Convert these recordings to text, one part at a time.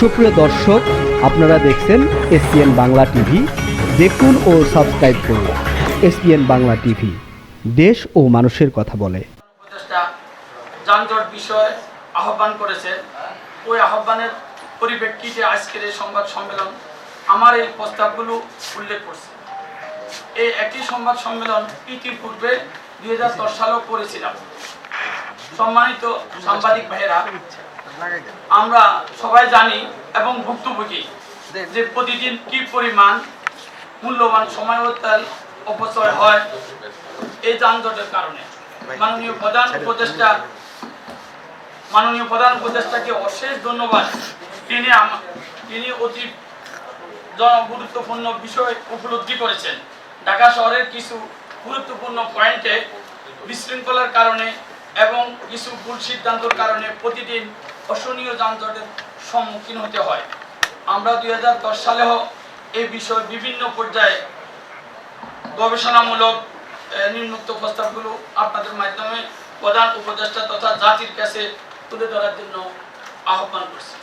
সুপ্রিয় দর্শক, আপনারা দেখছেন এসপিএন বাংলা টিভি। দেখুন ও সাবস্ক্রাইব করুন এসপিএন বাংলা টিভি। দেশ ও মানুষের কথা বলে। যানজট বিষয়ে আহ্বান করেছে। ওই আহ্বানের পরিপ্রেক্ষিতে আজকের এই সংবাদ সম্মেলন আমার এই প্রস্তাবগুলো উল্লেখ করছে। এই একই সংবাদ সম্মেলন ইতিপূর্বে দুই হাজার দশ সালেও করেছিলাম। সম্মানিত সাংবাদিক ভাইয়েরা আমরা সবাই জানি এবং ভুক্তভোগী যে প্রতিদিন কি পরিমাণ মূল্যবান সময় ও তেল অপচয় হয় এই যানজটের কারণে। মাননীয় প্রধান উপদেষ্টা মাননীয় প্রধান উপদেষ্টাকে অশেষ ধন্যবাদ। তিনি তিনি অতি গুরুত্বপূর্ণ বিষয় উপলব্ধি করেছেন। ঢাকা শহরের কিছু গুরুত্বপূর্ণ পয়েন্টে বিশৃঙ্খলার কারণে এবং কিছু ভুল সিদ্ধান্তের কারণে প্রতিদিন অসহনীয় যানজটের সম্মুখীন হতে হয়। আমরা দুই সালেও এই বিষয়ে বিভিন্ন পর্যায়ে গবেষণামূলক নিম্নোক্ত প্রস্তাবগুলো আপনাদের মাধ্যমে প্রধান উপদেষ্টা তথা জাতির কাছে তুলে ধরার জন্য আহ্বান করছি।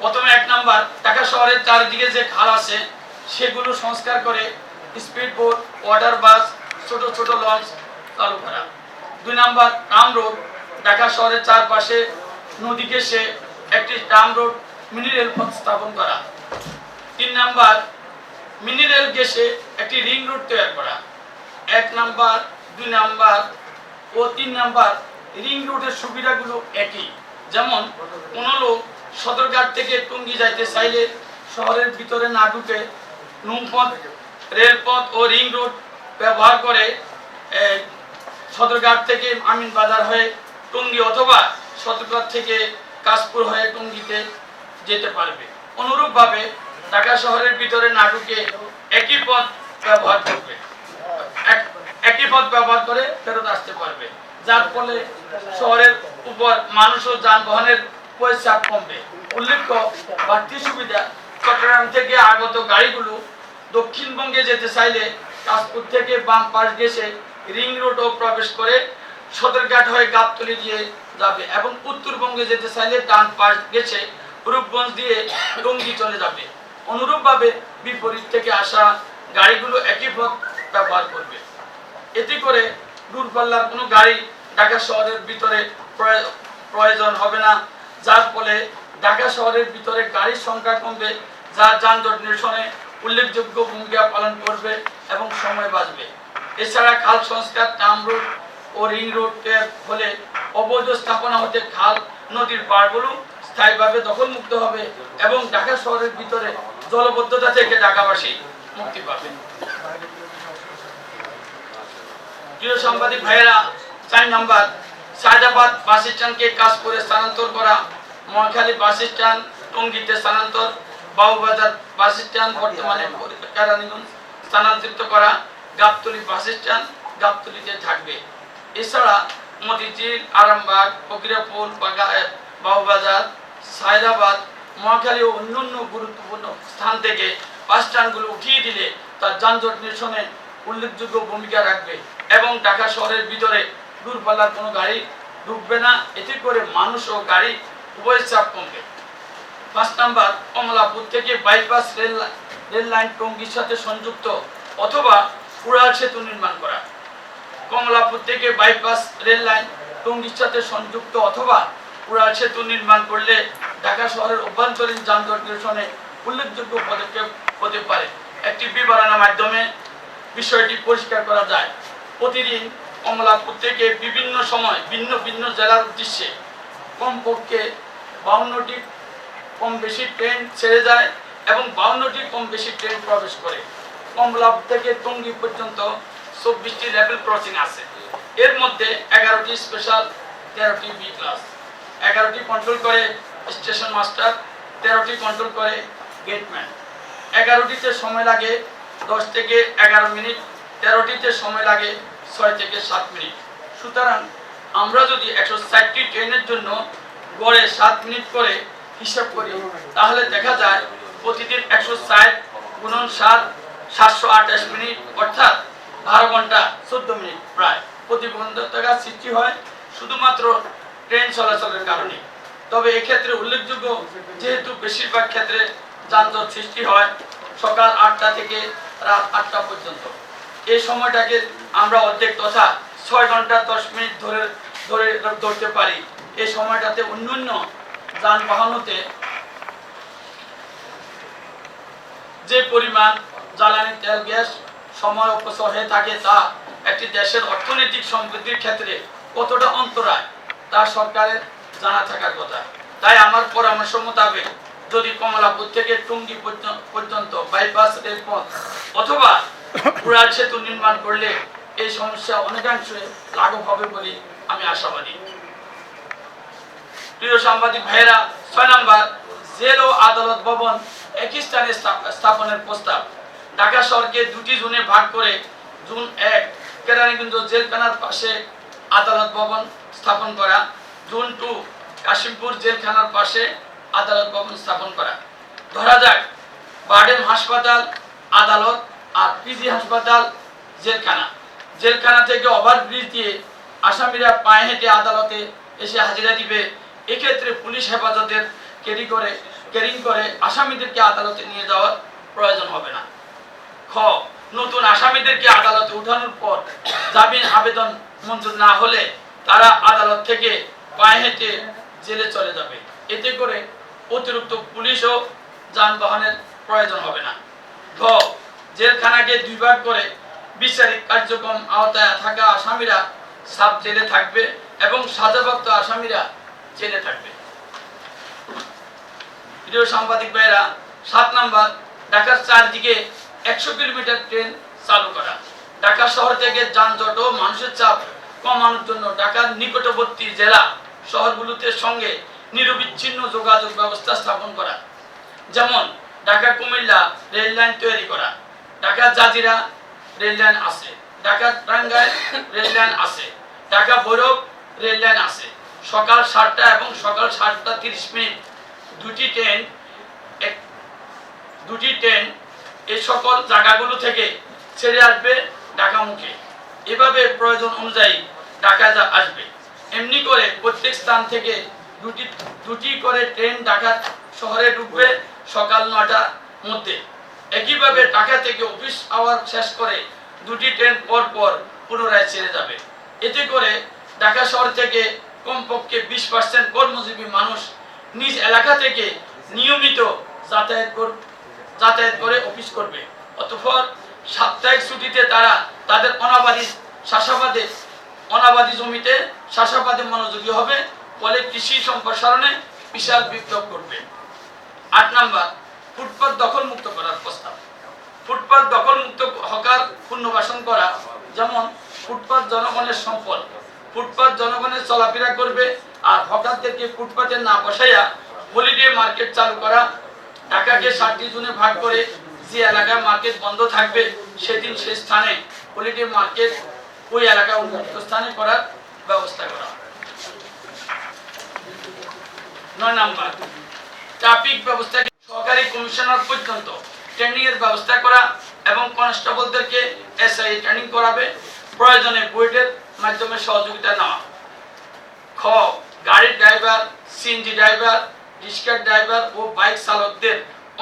প্রথমে এক নাম্বার, ঢাকা শহরের চারিদিকে যে খাল আছে, সেগুলো সংস্কার করে স্পিড বোট, ওয়াটার বাস, ছোট ছোট লঞ্চ, চালু করা। দুই নাম্বার ট্রাম রোড, ঢাকা শহরের চারপাশে নদী ঘেঁষে একটি ট্রাম রোড মিনি রেলপথ স্থাপন করা। তিন নাম্বার মিনি রেল গেছে একটি রিং রোড তৈরি করা। এক নাম্বার, দুই নাম্বার ও তিন নাম্বার রিং রোডের সুবিধাগুলো একই। যেমন, কোনো লোক সদরঘাট থেকে টুঙ্গি যাইতে চাইলে শহরের ভিতরে না ঢুকে নুমপথ, রেলপথ ও রিং রোড ব্যবহার করে সদরঘাট থেকে আমিন বাজার হয়ে টুঙ্গি অথবা সদরঘাট থেকে কাশপুর হয়ে টুঙ্গিতে যেতে পারবে। অনুরূপভাবে ঢাকা শহরের ভিতরে না ঢুকে একই পথ ব্যবহার করবে। একই পথ ব্যবহার করে ফেরত আসতে পারবে। যার ফলে শহরের উপর মানুষ ও যানবাহনের পয়সা কমবে। উল্লেখ্য, বাড়তি সুবিধা চট্টগ্রাম থেকে আগত গাড়িগুলো দক্ষিণবঙ্গে যেতে চাইলে কাশপুর থেকে বাম পাশ গেছে রিং রোডও প্রবেশ করে সদরঘাট হয়ে গাবতলি দিয়ে যাবে এবং উত্তরবঙ্গে যেতে চাইলে ডান পাশ গেছে রূপগঞ্জ দিয়ে টঙ্গি চলে যাবে। অনুরূপভাবে বিপরীত থেকে আসা গাড়িগুলো একই পথ ব্যবহার করবে। এতে করে দূরপাল্লার কোনো গাড়ি ঢাকা শহরের ভিতরে প্রয়- প্রয়োজন হবে না, যার ফলে ঢাকা শহরের ভিতরে গাড়ির সংখ্যা কমবে, যা যানজট নিরসনে উল্লেখযোগ্য ভূমিকা পালন করবে এবং সময় বাঁচবে। এছাড়া খাল সংস্কার টাম রোড ও রিং রোডের ফলে অবৈধ স্থাপনা হতে খাল, নদীর পাড়গুলো স্থায়ীভাবে দখলমুক্ত হবে এবং ঢাকা শহরের ভিতরে জলবদ্ধতা থেকে ঢাকাবাসী মুক্তি পাবে। প্রিয় সাংবাদিক ভাইয়েরা, চার নাম্বার শাহজাবাদ বাস স্ট্যান্ডকে কাশপুরে স্থানান্তর করা। মহাখালী বাস স্ট্যান্ড, টঙ্গিতে স্থানান্তর। বাবুবাজার বাস স্ট্যান্ড বর্তমানে স্থানান্তরিত করা। গাবতলি বাস স্ট্যান্ড গাবতলিতে থাকবে। এছাড়া মতিঝিল, আরামবাগ, ফকিরাপুর বাবুবাজার সায়দাবাদ মহাখালী ও অন্যান্য গুরুত্বপূর্ণ স্থান থেকে বাস স্ট্যান্ডগুলো উঠিয়ে দিলে তার যানজট নিরসনে উল্লেখযোগ্য ভূমিকা রাখবে এবং ঢাকা শহরের ভিতরে দূরপাল্লার কোনো গাড়ি ঢুকবে না। এতে করে মানুষ ও গাড়ি উভয় চাপ কমবে। পাঁচ নাম্বার কমলাপুর থেকে বাইপাস রেল রেল লাইন টঙ্গির সাথে সংযুক্ত অথবা উড়াল সেতু নির্মাণ করা। কমলাপুর থেকে বাইপাস রেল লাইন টঙ্গির সাথে সংযুক্ত অথবা উড়াল সেতু নির্মাণ করলে ঢাকা শহরের অভ্যন্তরীণ যানজট নিরসনে উল্লেখযোগ্য পদক্ষেপ হতে পারে। একটি বিবরণের মাধ্যমে বিষয়টি পরিষ্কার করা যায়। প্রতিদিন কমলাপুর থেকে বিভিন্ন সময় ভিন্ন ভিন্ন জেলার উদ্দেশ্যে কমপক্ষে বাউন্নটি কম বেশি ট্রেন ছেড়ে যায় এবং বাউন্নটি কম বেশি ট্রেন প্রবেশ করে। কমলাপুর থেকে টঙ্গী পর্যন্ত চব্বিশটি লেভেল ক্রসিং আছে। এর মধ্যে এগারোটি স্পেশাল, তেরোটি বি ক্লাস। এগারোটি কন্ট্রোল করে স্টেশন মাস্টার, তেরোটি কন্ট্রোল করে গেটম্যান। এগারোটিতে সময় লাগে দশ থেকে এগারো মিনিট, তেরোটিতে সময় লাগে ছয় থেকে সাত মিনিট। সুতরাং আমরা যদি একশো ষাটটি ট্রেনের জন্য গড়ে সাত মিনিট করে হিসাব করি, তাহলে দেখা যায় প্রতিদিন একশো ষাট গুণন সাত সাতশো আঠাশ মিনিট, অর্থাৎ বারো ঘণ্টা চোদ্দ মিনিট প্রায় প্রতিবন্ধকতা সৃষ্টি হয়, শুধুমাত্র ট্রেন চলাচলের কারণে। তবে এক্ষেত্রে উল্লেখযোগ্য যেহেতু বেশিরভাগ ক্ষেত্রে যানজট সৃষ্টি হয় সকাল আটটা থেকে রাত আটটা পর্যন্ত। এই সময়টাকে আমরা অর্ধেক তথা ছয় ঘণ্টা দশ মিনিট ধরে ধরে ধরতে পারি। এই সময়টাতে অন্যান্য যানবাহনতে যে পরিমাণ জ্বালানি, তেল, গ্যাস সময় অপচয় হয়ে থাকে তা একটি দেশের অর্থনৈতিক সমৃদ্ধির ক্ষেত্রে কতটা অন্তরায় তা সরকারের জানা থাকার কথা। তাই আমার পরামর্শ মোতাবেক যদি কমলাপুর থেকে টুঙ্গি পর্যন্ত বাইপাস রেলপথ অথবা উড়াল সেতু নির্মাণ করলে এই সমস্যা অনেকাংশে লাঘব হবে বলে আমি আশাবাদী। প্রিয় সাংবাদিক ভাইয়েরা, ছয় নম্বর, জেল ও আদালত ভবন একই স্থানে স্থাপনের প্রস্তাব। ঢাকা শহরকে দুটি জোনে ভাগ করে জুন এক কেরানীগঞ্জ জেলখানার পাশে আদালত ভবন স্থাপন করা, জুন টু কাশিমপুর জেলখানার পাশে আদালত ভবন স্থাপন করা। ধরা যাক, বার্ডেম হাসপাতাল, আদালত আর পিজি হাসপাতাল জেলখানা। জেলখানা থেকে ওভারব্রিজ দিয়ে আসামিরা পায়ে হেঁটে আদালতে এসে হাজিরা দিবে। এক্ষেত্রে পুলিশ হেফাজতের ক্যারি করে, ক্যারিং করে আসামিদেরকে আদালতে নিয়ে যাওয়ার প্রয়োজন হবে না। খ নতুন আসামিদেরকে আদালতে উঠানোর পর জামিন আবেদন মঞ্জুর না হলে তারা আদালত থেকে পায়ে হেঁটে জেলে চলে যাবে। এতে করে অতিরিক্ত যানবাহনের প্রয়োজন হবে না। ঘ জেলখানাকে করে বিচারিক কার্যক্রম আওতায় থাকা আসামিরা জেলে থাকবে এবং সাজাপ্রাপ্ত আসামিরা জেলে থাকবে। প্রিয় সাংবাদিক ভাইরা সাত নাম্বার, ঢাকার চারদিকে একশো কিলোমিটার ট্রেন চালু করা। ঢাকা শহর থেকে যানজট ও মানুষের চাপ কমানোর জন্য ঢাকার নিকটবর্তী জেলা শহরগুলোতে সঙ্গে নিরবিচ্ছিন্ন যোগাযোগ ব্যবস্থা স্থাপন করা। যেমন, ঢাকা কুমিল্লা রেল লাইন তৈরি করা। ঢাকা জাজিরা রেল লাইন আছে। ঢাকা টাঙ্গাইল রেল লাইন আছে। ঢাকা ভৈরব রেল লাইন আছে। সকাল সাতটা এবং সকাল সাতটা তিরিশ মিনিট দুটি ট্রেন দুটি ট্রেন এই সকল জায়গাগুলো থেকে ছেড়ে আসবে ঢাকা মুখে। এভাবে প্রয়োজন অনুযায়ী ঢাকা আসবে। এমনি করে প্রত্যেক স্থান থেকে দুটি দুটি করে ট্রেন ঢাকা শহরে ঢুকবে সকাল নটার মধ্যে। একইভাবে ঢাকা থেকে অফিস আওয়ার শেষ করে দুটি ট্রেন পর পর পুনরায় ছেড়ে যাবে। এতে করে ঢাকা শহর থেকে কমপক্ষে বিশ পার্সেন্ট কর্মজীবী মানুষ নিজ এলাকা থেকে নিয়মিত যাতায়াত যাতায়াত করে অফিস করবে। অতঃপর সাপ্তাহিক ছুটিতে তারা তাদের অনাবাদী চাষাবাদে অনাবাদী জমিতে চাষাবাদে মনোযোগী হবে, ফলে কৃষি সম্প্রসারণে বিশাল বিপ্লব করবে আট নাম্বার, ফুটপাত দখল মুক্ত করার প্রস্তাব। ফুটপাত দখল মুক্ত হকার পুনর্বাসন করা যেমন ফুটপাত জনগণের সম্পদ, ফুটপাত জনগণের চলাফেরা করবে, আর হকারদেরকে ফুটপাতে না বসাইয়া হলিডে মার্কেট চালু করা ঢাকাকে ষাটটি জুনে ভাগ করে যে এলাকায় মার্কেট বন্ধ থাকবে, সেদিন সে স্থানে হলিডে মার্কেট ওই এলাকায় উন্মুক্ত স্থানে করার ব্যবস্থা করা নয় নাম্বার ট্রাফিক ব্যবস্থাকে সহকারী কমিশনার পর্যন্ত ট্রেনিং এর ব্যবস্থা করা এবং কনস্টেবলদেরকে এসআই ট্রেনিং করাবে, প্রয়োজনে বুয়েটের মাধ্যমে সহযোগিতা নেওয়া। খ, গাড়ির ড্রাইভার সিএনজি ড্রাইভার রিক্সার ড্রাইভার ও বাইক চালকদের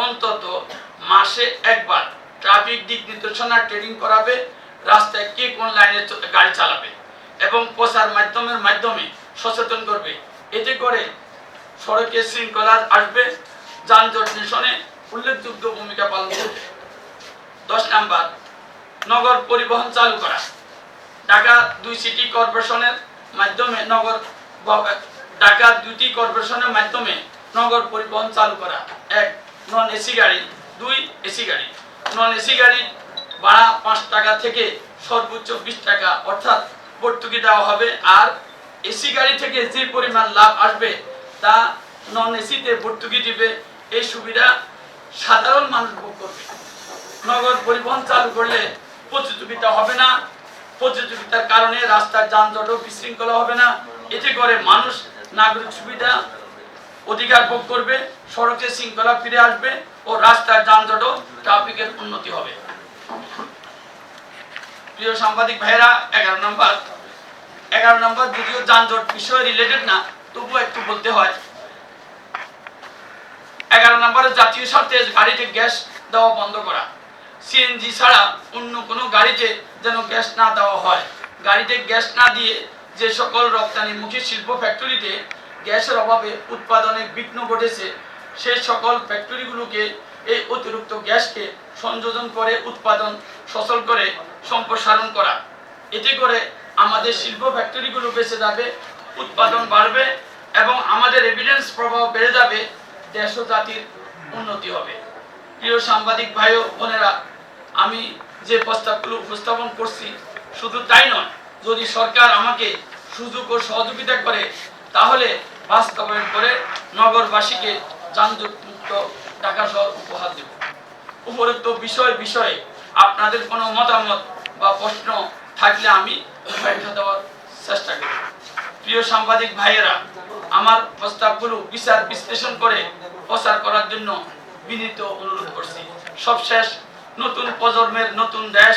অন্তত মাসে একবার ট্রাফিক দিক নির্দেশনা ট্রেনিং করাবে, রাস্তায় কে কোন লাইনে গাড়ি চালাবে এবং প্রচার মাধ্যমের মাধ্যমে সচেতন করবে। এতে করে সড়কে শৃঙ্খলা আসবে, যানজট নিরসনে উল্লেখযোগ্য ভূমিকা পালন করবে। দশ নাম্বার, নগর পরিবহন চালু করা। ঢাকা দুই সিটি কর্পোরেশনের মাধ্যমে নগর ঢাকা দুটি কর্পোরেশনের মাধ্যমে নগর পরিবহন চালু করা। এক নন এসি গাড়ি। দুই এসি গাড়ি। নন এসি গাড়ির ভাড়া পাঁচ টাকা থেকে সর্বোচ্চ বিশ টাকা, অর্থাৎ ভর্তুকি দেওয়া হবে। আর এসি গাড়ি থেকে যে পরিমাণ লাভ আসবে, তা নন এসিতে ভর্তুকি দিবে, এই সুবিধা সাধারণ মানুষ ভোগ করবে। নগর পরিবহন চালু করলে প্রতিযোগিতা হবে না। প্রতিযোগিতার কারণে রাস্তার যানজটও বিশৃঙ্খলা হবে না। এতে করে মানুষ নাগরিক সুবিধা অধিকার ভোগ করবে সড়কে শৃঙ্খলা ফিরে আসবে ও রাস্তার যানজট ট্রাফিকের উন্নতি হবে। প্রিয় সাংবাদিক ভাইয়েরা, এগারো নম্বর। এগারো নম্বর, যদিও যানজট বিষয় রিলেটেড না, তবুও একটু বলতে হয়। এগারো নম্বরে, জাতীয় স্বার্থে গাড়িতে গ্যাস দেওয়া বন্ধ করা। সিএনজি ছাড়া অন্য কোনো গাড়িতে যেন গ্যাস না দেওয়া হয়। গাড়িতে গ্যাস না দিয়ে যে সকল রপ্তানিমুখী শিল্প ফ্যাক্টরিতে গ্যাসের অভাবে উৎপাদনে বিঘ্ন ঘটেছে। সে সকল ফ্যাক্টরিগুলোকে এই অতিরিক্ত গ্যাসকে সংযোজন করে উৎপাদন সচল করে সম্প্রসারণ করা। এতে করে আমাদের শিল্প ফ্যাক্টরিগুলো বেঁচে যাবে, উৎপাদন বাড়বে এবং আমাদের এভিডেন্স প্রভাব বেড়ে যাবে, দেশ জাতির উন্নতি হবে। প্রিয় সাংবাদিক ভাই ও বোনেরা, আমি যে প্রস্তাবগুলো উপস্থাপন করছি শুধু তাই নয়, যদি সরকার আমাকে সুযোগ ও সহযোগিতা করে, তাহলে বাস্তবায়ন করে নগরবাসীকে যানজট মুক্ত ঢাকা শহর উপহার দেব। উপরোক্ত বিষয় বিষয়ে আপনাদের কোনো মতামত বা প্রশ্ন থাকলে আমি ব্যাখ্যা দেওয়ার চেষ্টা করি প্রিয় সাংবাদিক ভাইয়েরা, আমার প্রস্তাবগুলো বিচার বিশ্লেষণ করে প্রচার করার জন্য বিনীত অনুরোধ করছি। সবশেষ, নতুন প্রজন্মের নতুন দেশ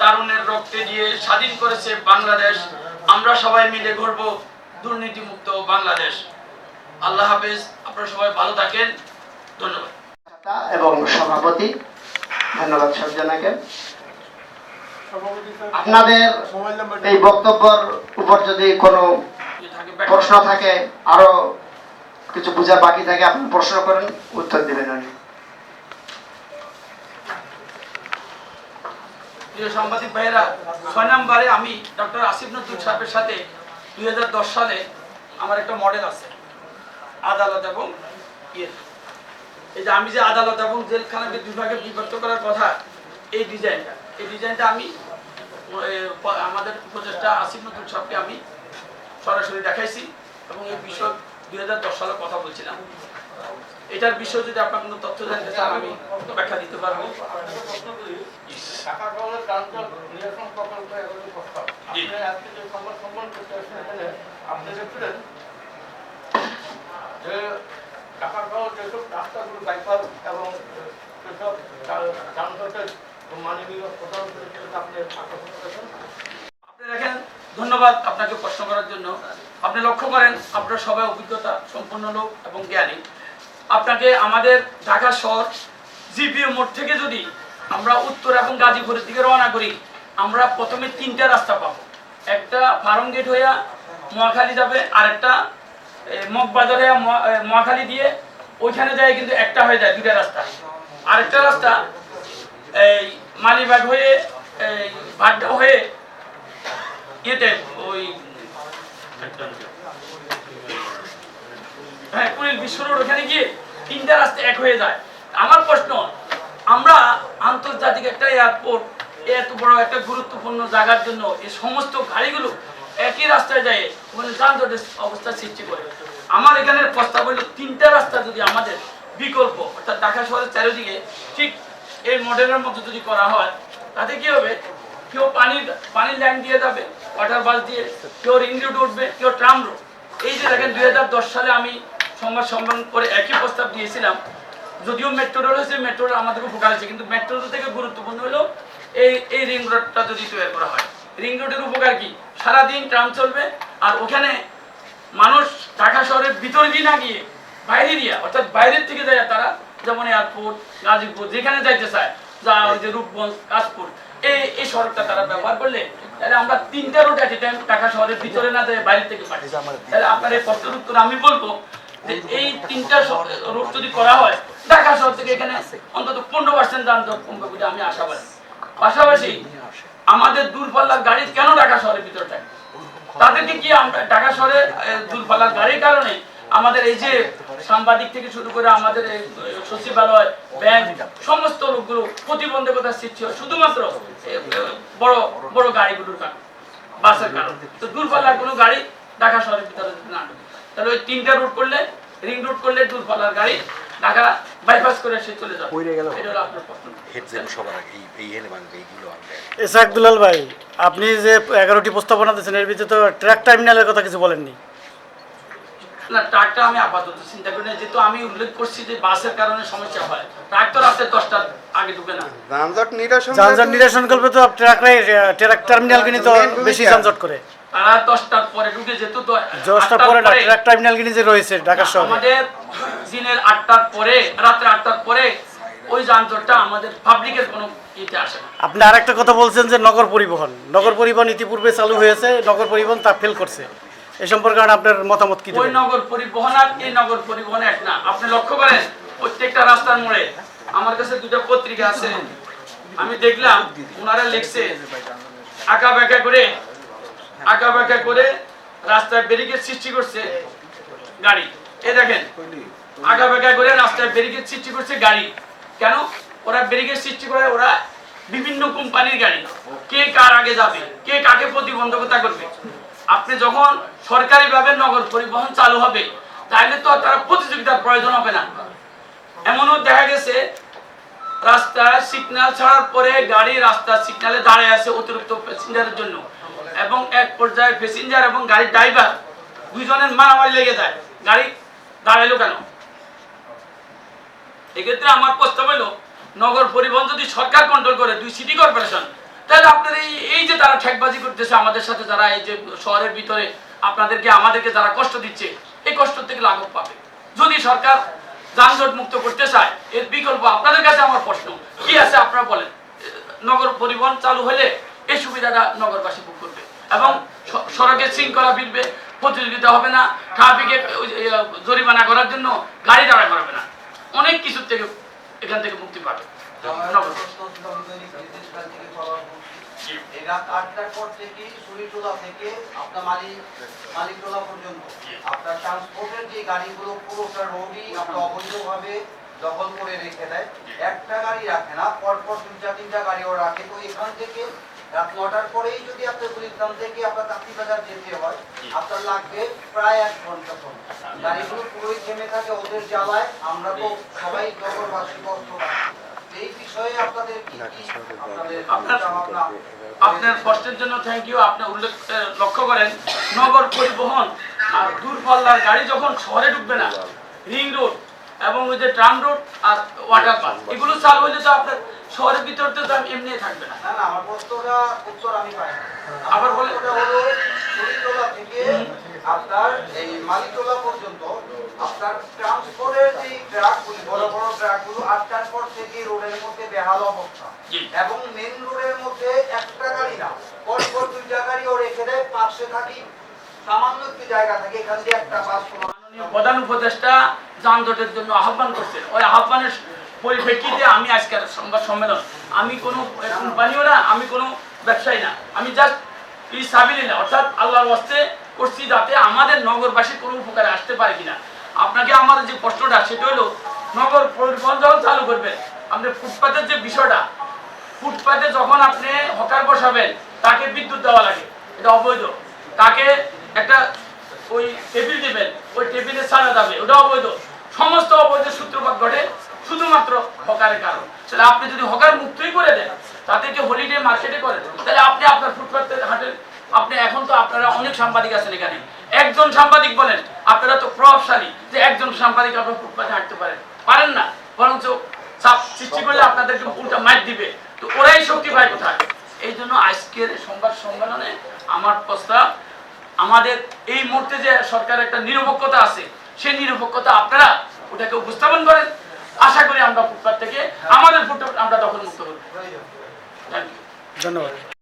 তারুণের রক্তে দিয়ে স্বাধীন করেছে বাংলাদেশ। আমরা সবাই মিলে গর্ব দুর্নীতিমুক্ত বাংলাদেশ। আল্লাহ হাফেজ আপনারা সবাই ভালো থাকেন। ধন্যবাদ। এবং সভাপতি ধন্যবাদ সবজনাকে আপনাদের এই বক্তব্যের উপর যদি কোনো প্রশ্ন থাকে আরও কিছু বোঝার বাকি থাকে আপনি প্রশ্ন করেন উত্তর দিবেন উনি। প্রিয় সাংবাদিক ভাইয়েরা ছয় নম্বরে আমি ডক্টর আসিফ নজরুল সাহেবের সাথে দু হাজার দশ সালে আমার একটা মডেল আছে, আদালত এবং ইয়ে এই যে আমি যে আদালত এবং জেলখানাকে দুই বিভক্ত করার কথা, এই ডিজাইনটা এই ডিজাইনটা আমি আমাদের উপদেষ্টা আসিফ নজরুল সাহেবকে আমি সরাসরি দেখাইছি এবং এই বিষয় দুই হাজার দশ সালে কথা বলছিলাম। এটার বিষয়ে যদি আপনার কোনো তথ্য জানতে চান, আমি ব্যাখ্যা দিতে পারব। আপনি আজকে যে সংবাদ সম্মেলন করতে আসছেন এখানে আপনি দেখছিলেন যে টাকা কল যেসব রাস্তাগুলো বাইপাস এবং সেসব যানজটের মাননীয় প্রধান করেছিলেন আপনি আকর্ষণ করেছেন আপনি দেখেন ধন্যবাদ আপনাকে প্রশ্ন করার জন্য। আপনি লক্ষ্য করেন আপনার সবাই অভিজ্ঞতা সম্পন্ন লোক এবং জ্ঞানী। আপনাকে আমাদের ঢাকা শহর জিপিও মোড় থেকে যদি আমরা উত্তর এবং গাজীপুরের দিকে রওনা করি আমরা প্রথমে তিনটা রাস্তা পাবো। একটা ফার্ম গেট হইয়া মহাখালী যাবে, আরেকটা মগবাজার হইয়া মহা- মহাখালী দিয়ে ওইখানে যায় কিন্তু একটা হয়ে যায় দুটা রাস্তা। আরেকটা রাস্তা, এই মালিবাগ হয়ে, এই ভাড্ডা হয়ে ইয়েতে ওই হ্যাঁ কুড়িল বিশ্ব রোড, ওখানে গিয়ে তিনটা রাস্তা এক হয়ে যায়। আমার প্রশ্ন, আমরা আন্তর্জাতিক একটা এয়ারপোর্ট এত বড় একটা গুরুত্বপূর্ণ জায়গার জন্য এই সমস্ত গাড়িগুলো একই রাস্তায় যায়, ওখানে যানজটের অবস্থা সৃষ্টি করে। আমার এখানে প্রস্তাব হলো, তিনটা রাস্তা যদি আমাদের বিকল্প, অর্থাৎ ঢাকা শহরের চারিদিকে ঠিক এই মডেলের মতো যদি করা হয়, তাতে কি হবে? কেউ পানির পানির লাইন দিয়ে যাবে, ওয়াটার বাস দিয়ে, কেউ রিং রোড উঠবে, কেউ ট্রাম রোড। এই যে দেখেন, দুই হাজার দশ সালে আমি সংবাদ সম্মেলন করে একই প্রস্তাব দিয়েছিলাম, যদিও মেট্রো রোড হয়েছে মেট্রো রোড আমাদের উপকার আছে কিন্তু মেট্রো রোড থেকে গুরুত্বপূর্ণ হলো এই এই রিং রোডটা যদি তৈরি করা হয়। রিং রোডের উপকার কি? সারাদিন ট্রাম চলবে আর ওখানে মানুষ ঢাকা শহরের ভিতরে দিয়ে না গিয়ে বাইরে দিয়া অর্থাৎ বাইরের থেকে যায় তারা যেমন এয়ারপোর্ট গাজীপুর যেখানে যাইতে চায় যা ওই যে রূপগঞ্জ কাশপুর এই এই সড়কটা তারা ব্যবহার করলে তাহলে আমরা তিনটা রোড আছে টাইম ঢাকা শহরের ভিতরে না যায় বাইরে থেকে পাচ্ছি তাহলে আপনার এই প্রশ্নের উত্তর আমি বলব যে এই তিনটা রোড যদি করা হয় ঢাকা শহর থেকে এখানে অন্তত পনেরো পার্সেন্ট যানজট কমবে বলে আমি আশাবাদী। পাশাপাশি আমাদের দূরপাল্লার গাড়ি কেন ঢাকা শহরের ভিতরে থাকে? তাদেরকে কি আমরা ঢাকা শহরে দূরপাল্লার গাড়ির কারণে আমাদের এই যে সাংবাদিক থেকে শুরু করে আমাদের সচিবালয়, ব্যাংক, সমস্ত লোকগুলো প্রতিবন্ধকতার সৃষ্টি হয়, শুধুমাত্র বড় বড় গাড়িগুলোর কারণে, বাসের কারণে। তো দূরপাল্লার কোনো গাড়ি ঢাকা শহরের ভিতরে না তাহলে ওই তিনটা রুট করলে রিং রুট করলে দূরপাল্লার গাড়ি ঢাকা বাইপাস করে সে চলে যাবে। এটা হলো আপনার প্রশ্ন। হেড যেন সবার আগে এই এই এনে ভাঙবে এইগুলো আনবে এসাক দুলাল ভাই আপনি যে এগারোটি প্রস্তাবনা দিয়েছেন এর ভিতরে তো ট্র্যাক টার্মিনালের কথা কিছু বলেননি। না ট্রাকটা আমি আপাতত চিন্তা করি না যেহেতু আমি উল্লেখ করছি যে বাসের কারণে সমস্যা হয়। ট্রাক তো রাত্রে দশটার আগে ঢুকে না। যানজট নিরসন যানজট নিরসন করবে তো ট্র্যাক ট্র্যাক টার্মিনাল কিনে তো বেশি যানজট করে। তারা দশটার পরে ঢুকে যেত তো পরে না ট্র্যাক টার্মিনাল কিনে যে রয়েছে ঢাকা শহরে। আমাদের দিনের আটটার পরে রাত্রে আটটার পরে ওই যানজটটা আমাদের পাবলিকের কোনো ইতে আসে না। আপনি আরেকটা কথা বলছেন যে নগর পরিবহন। নগর পরিবহন ইতিপূর্বে চালু হয়েছে নগর পরিবহন তা ফেল করছে। এই সম্পর্কে আপনার মতামত কি ওই নগর পরিবহন আর এই নগর পরিবহন এক না। আপনি লক্ষ্য করেন প্রত্যেকটা রাস্তার মোড়ে আমার কাছে দুটো পত্রিকা আছে। আমি দেখলাম ওনারা লিখছে আঁকা বাঁকা করে আঁকা বাঁকা করে রাস্তায় ব্যারিকেড সৃষ্টি করছে গাড়ি। এ দেখেন আঁকা বাঁকা করে রাস্তায় ব্যারিকেড সৃষ্টি করছে গাড়ি। কেন? ওরা ব্যারিকেড সৃষ্টি করে, ওরা বিভিন্ন কোম্পানির গাড়ি। কে কার আগে যাবে? কে কাকে প্রতিবন্ধকতা করবে? আপনি যখন সরকারিভাবে নগর পরিবহন চালু হবে, তাহলে তো তারা প্রতিযোগিতার প্রয়োজন হবে না। এমনও দেখা গেছে রাস্তায় সিগন্যাল ছাড়ার পরে গাড়ি রাস্তা সিগন্যালে দাঁড়িয়ে আছে অতিরিক্ত প্যাসেঞ্জারের জন্য। এবং এক পর্যায়ে প্যাসেঞ্জার এবং গাড়ির ড্রাইভার দুইজনের মারামারি লেগে যায়। গাড়ি দাঁড়াইলো কেন? এক্ষেত্রে আমার প্রস্তাব হলো নগর পরিবহন যদি সরকার কন্ট্রোল করে, দুই সিটি কর্পোরেশন তাহলে আপনার এই এই যে তারা ঠেকবাজি করতেছে আমাদের সাথে, যারা এই যে শহরের ভিতরে আপনাদেরকে, আমাদেরকে যারা কষ্ট দিচ্ছে, এই কষ্ট থেকে লাঘব পাবে। যদি সরকার যানজট মুক্ত করতে চায়, এর বিকল্প আপনাদের কাছে আমার প্রশ্ন, কি আছে আপনারা বলেন? নগর পরিবহন চালু হলে এই সুবিধাটা নগরবাসী ভোগ করবে এবং সড়কের শৃঙ্খলা ফিরবে, প্রতিযোগিতা হবে না ট্রাফিকে জরিমানা করার জন্য গাড়ি দাঁড়া করাবে না। অনেক কিছু থেকে এখান থেকে মুক্তি পাবে। রাত আটটার পর থেকে সুরিটোলা থেকে আপনার মালিক মালিকটোলা পর্যন্ত। আপনার ট্রান্সপোর্টের যে গাড়িগুলো পুরোটা রোডই আপনার অবৈধভাবে দখল করে রেখে দেয়। একটা গাড়ি রাখে না পরপর তিনটা তিনটা গাড়িও রাখে। তো এখান থেকে রাত নটার পরেই যদি আপনার গুলিগ্রাম থেকে আপনার কাকি বাজার যেতে হয় আপনার লাগবে প্রায় এক ঘণ্টা সময়। গাড়িগুলো পুরোই থেমে থাকে ওদের জ্বালায় আমরা তো সবাই নগরবাসী কষ্ট এই বিষয়ে আপনাদের কি আপনার- কষ্টের জন্য থ্যাংক ইউ আপনি উল্লেখ লক্ষ্য করেন নগর পরিবহন আর দূরপাল্লার গাড়ি যখন শহরে ঢুকবে না রিং রোড এবং ওই যে ট্রাম রোড আর ওয়াটার পার্ক এগুলো চালু হলে তো আপনার শহরের ভিতর তো দাম এমনি থাকবে না। আমার প্রশ্নটা উত্তর আমি পাই আবার বলে- প্রশ্নটা হলো শরীরতলা থেকে আপনার এই মালিকতলা পর্যন্ত আপনার ট্রান্সপোর্টের যে ট্রাক বড় বড় ট্রাকগুলো আটটার পর থেকে রোডের মধ্যে বেহাল অবস্থা। এবং মেন রোডের মধ্যে একটা গাড়ি না পরপর দুইটা গাড়িও রেখে দেয় পাশে থাকি সামান্য একটু জায়গা থাকে এখান দিয়ে একটা প্রধান উপদেষ্টা যানজটের জন্য আহ্বান করছেন। ওই আহ্বানের পরিপ্রেক্ষিতে আমি আজকের সংবাদ সম্মেলন। আমি কোনো কোম্পানিও না, আমি কোনো ব্যবসায়ী না। আমি জাস্ট এই সাবিলিনা অর্থাৎ আল্লাহর ওয়াস্তে করছি যাতে আমাদের নগরবাসীর কোনো উপকারে আসতে পারে কিনা। আপনাকে আমার যে প্রশ্নটা, সেটা হলো, নগর পরিবহন যখন চালু করবেন আপনি ফুটপাতের যে বিষয়টা, ফুটপাতে যখন আপনি হকার বসাবেন, তাকে বিদ্যুৎ দেওয়া লাগে, এটা অবৈধ। তাকে একটা ওই টেবিল দেবেন, ওই টেবিলে ছাড়া যাবে, ওটা অবৈধ। সমস্ত অবৈধ সূত্রপাত ঘটে হকারের কারণ। তাহলে আপনি যদি হকার মুক্তই করে দেন হলিডে মার্কেটে তাহলে আপনি আপনার হাঁটেন আপনি এখন তো আপনারা অনেক সাংবাদিক আছেন এখানে। একজন সাংবাদিক বলেন, আপনারা তো প্রভাবশালী যে একজন সাংবাদিক আপনার ফুটপাতে হাঁটতে পারেন পারেন না, বরঞ্চ চাপ সৃষ্টি করলে উল্টা মাইট দিবে। তো ওরাই শক্তি পায় কোথায়? এই জন্য আজকের সংবাদ সম্মেলনে আমার প্রস্তাব, আমাদের এই মুহূর্তে যে সরকার একটা নিরপেক্ষতা আছে, সেই নিরপেক্ষতা আপনারা ওটাকে উপস্থাপন করেন। আশা করি আমরা ফুটপাত থেকে আমাদের ফুটপাত আমরা তখন মুক্ত করব। ধন্যবাদ।